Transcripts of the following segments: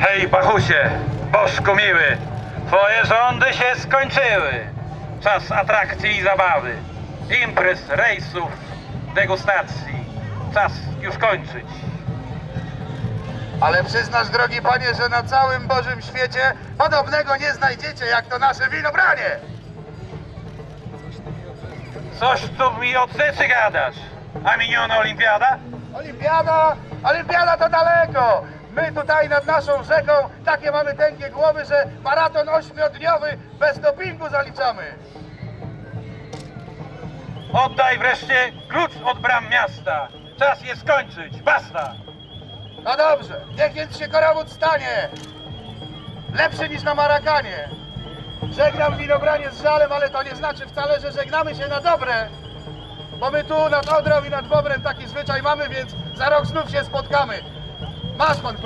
Hej, Bachusie, bożku miły, twoje rządy się skończyły. Czas atrakcji i zabawy, imprez, rejsów, degustacji. Czas już kończyć. Ale przyznasz, drogi panie, że na całym Bożym świecie podobnego nie znajdziecie, jak to nasze winobranie. Coś tu mi od rzeczy gadasz. A miniona olimpiada? Olimpiada, olimpiada to daleko. My tutaj nad naszą rzeką takie mamy tęgie głowy, że maraton ośmiodniowy bez dopingu zaliczamy. Oddaj wreszcie klucz od bram miasta. Czas je skończyć, basta! No dobrze, niech więc się korowód stanie. Lepszy niż na Marakanie. Żegnam winobranie z żalem, ale to nie znaczy wcale, że żegnamy się na dobre. Bo my tu nad Odrą i nad Bobrem taki zwyczaj mamy, więc za rok znów się spotkamy. Masz pan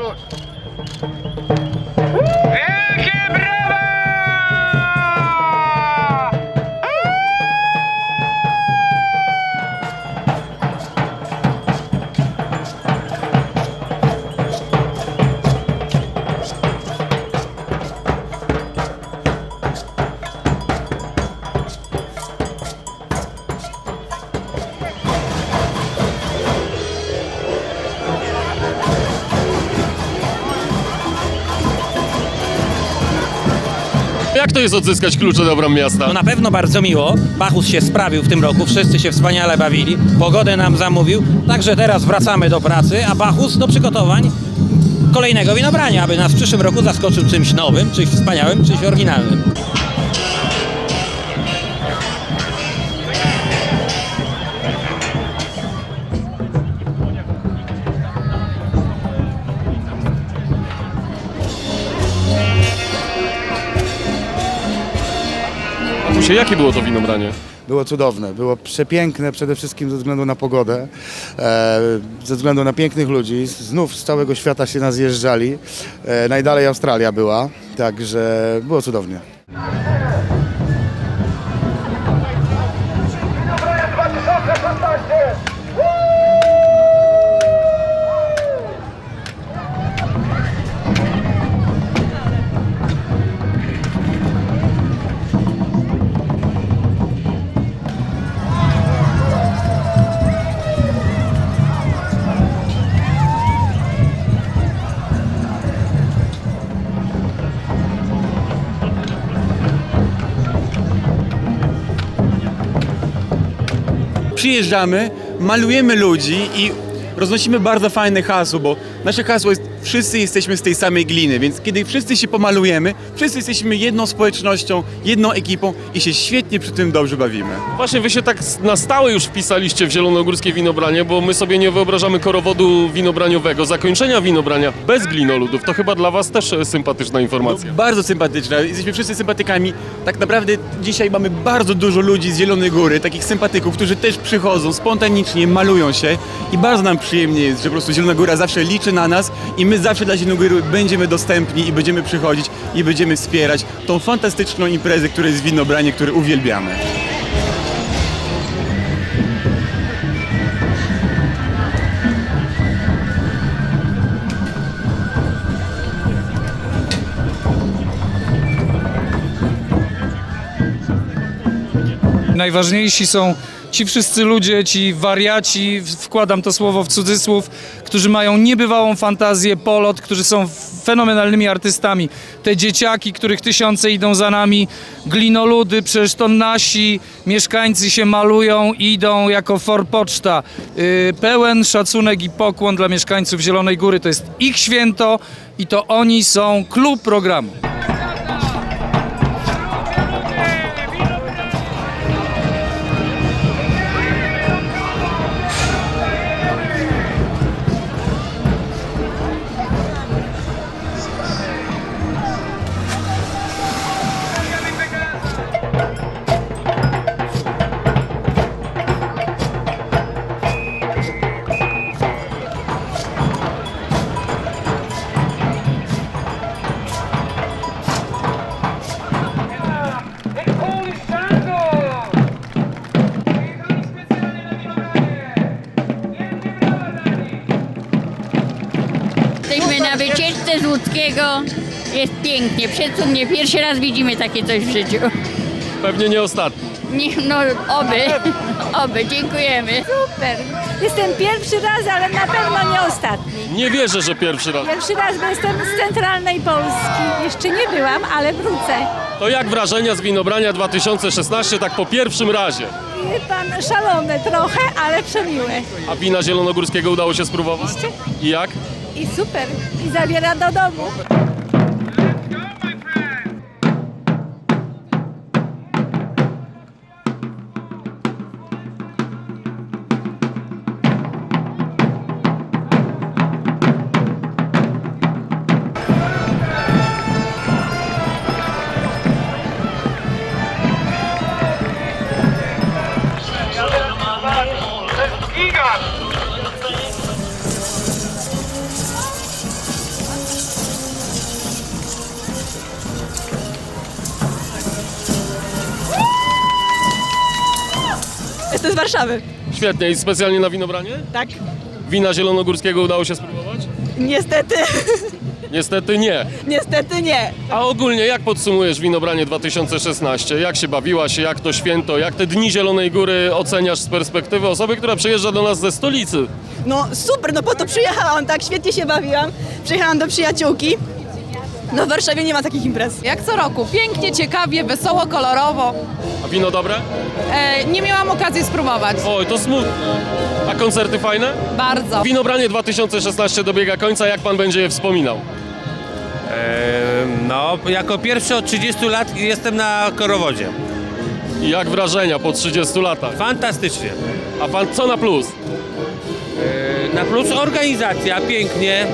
Jak to jest odzyskać klucze do bram miasta? No na pewno bardzo miło. Bachus się sprawił w tym roku, wszyscy się wspaniale bawili. Pogodę nam zamówił, także teraz wracamy do pracy, a Bachus do przygotowań kolejnego winobrania, aby nas w przyszłym roku zaskoczył czymś nowym, czymś wspaniałym, czymś oryginalnym. Jakie było to winobranie? Było cudowne, było przepiękne przede wszystkim ze względu na pogodę, e, ze względu na pięknych ludzi. Znów z całego świata się nas zjeżdżali. E, najdalej Australia była, także było cudownie. Przyjeżdżamy, malujemy ludzi i roznosimy bardzo fajne hasło, bo nasze hasło jest wszyscy jesteśmy z tej samej gliny, więc kiedy wszyscy się pomalujemy, wszyscy jesteśmy jedną społecznością, jedną ekipą i się świetnie przy tym dobrze bawimy. Właśnie wy się tak na stałe już wpisaliście w zielonogórskie winobranie, bo my sobie nie wyobrażamy korowodu winobraniowego, zakończenia winobrania bez glinoludów. To chyba dla was też e, sympatyczna informacja. Bardzo sympatyczna, jesteśmy wszyscy sympatykami. Tak naprawdę dzisiaj mamy bardzo dużo ludzi z Zielonej Góry, takich sympatyków, którzy też przychodzą spontanicznie, malują się i bardzo nam przyjemnie jest, że po prostu Zielona Góra zawsze liczy na nas i my zawsze dla Zielonej Góry będziemy dostępni i będziemy przychodzić i będziemy wspierać tą fantastyczną imprezę, która jest winobranie, które uwielbiamy. Najważniejsi są ci wszyscy ludzie, ci wariaci, wkładam to słowo w cudzysłów, którzy mają niebywałą fantazję, polot, którzy są fenomenalnymi artystami. Te dzieciaki, których tysiące idą za nami, glinoludy, przecież to nasi mieszkańcy się malują, idą jako forpoczta. Yy, pełen szacunek i pokłon dla mieszkańców Zielonej Góry. To jest ich święto i to oni są klub programu. Jesteśmy na wycieczce z Łódzkiego. Jest pięknie, przecudnie. Pierwszy raz widzimy takie coś w życiu. Pewnie nie ostatni. Nie, no, oby, oby, dziękujemy. Super. Jestem pierwszy raz, ale na pewno nie ostatni. Nie wierzę, że pierwszy raz. Pierwszy raz, bo jestem z centralnej Polski. Jeszcze nie byłam, ale wrócę. To jak wrażenia z Winobrania 2016, tak po pierwszym razie? Wie pan szalony trochę, ale przemiły. A wina zielonogórskiego udało się spróbować? I jak? I super. I zabiera do domu. Warszawy. Świetnie. I specjalnie na Winobranie? Tak. Wina zielonogórskiego udało się spróbować? Niestety, Niestety nie. niestety nie. A ogólnie jak podsumujesz Winobranie 2016? Jak się bawiłaś, jak to święto, jak te Dni Zielonej Góry oceniasz z perspektywy osoby, która przyjeżdża do nas ze stolicy? No super, no po to przyjechałam, tak, świetnie się bawiłam. Przyjechałam do przyjaciółki. No w Warszawie nie ma takich imprez. Jak co roku. Pięknie, ciekawie, wesoło, kolorowo. A wino dobre? E, nie miałam okazji spróbować. Oj, to smutne. A koncerty fajne? Bardzo. Winobranie 2016 dobiega końca, jak pan będzie je wspominał? No, jako pierwszy od 30 lat jestem na korowodzie. I jak wrażenia po 30 latach? Fantastycznie. A pan co na plus? Na plus organizacja, pięknie.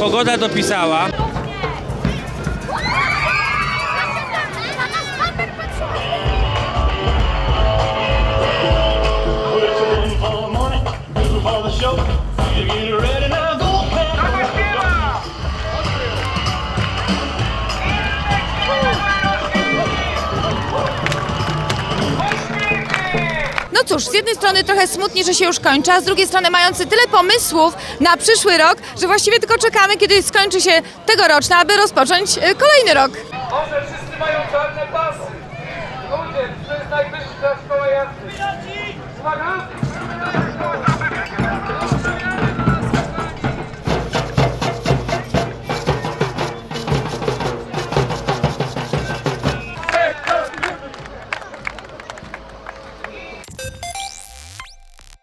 Pogoda dopisała. No cóż, z jednej strony trochę smutnie, że się już kończy, a z drugiej strony mający tyle pomysłów na przyszły rok, że właściwie tylko czekamy, kiedy skończy się tegoroczna, aby rozpocząć e, kolejny rok.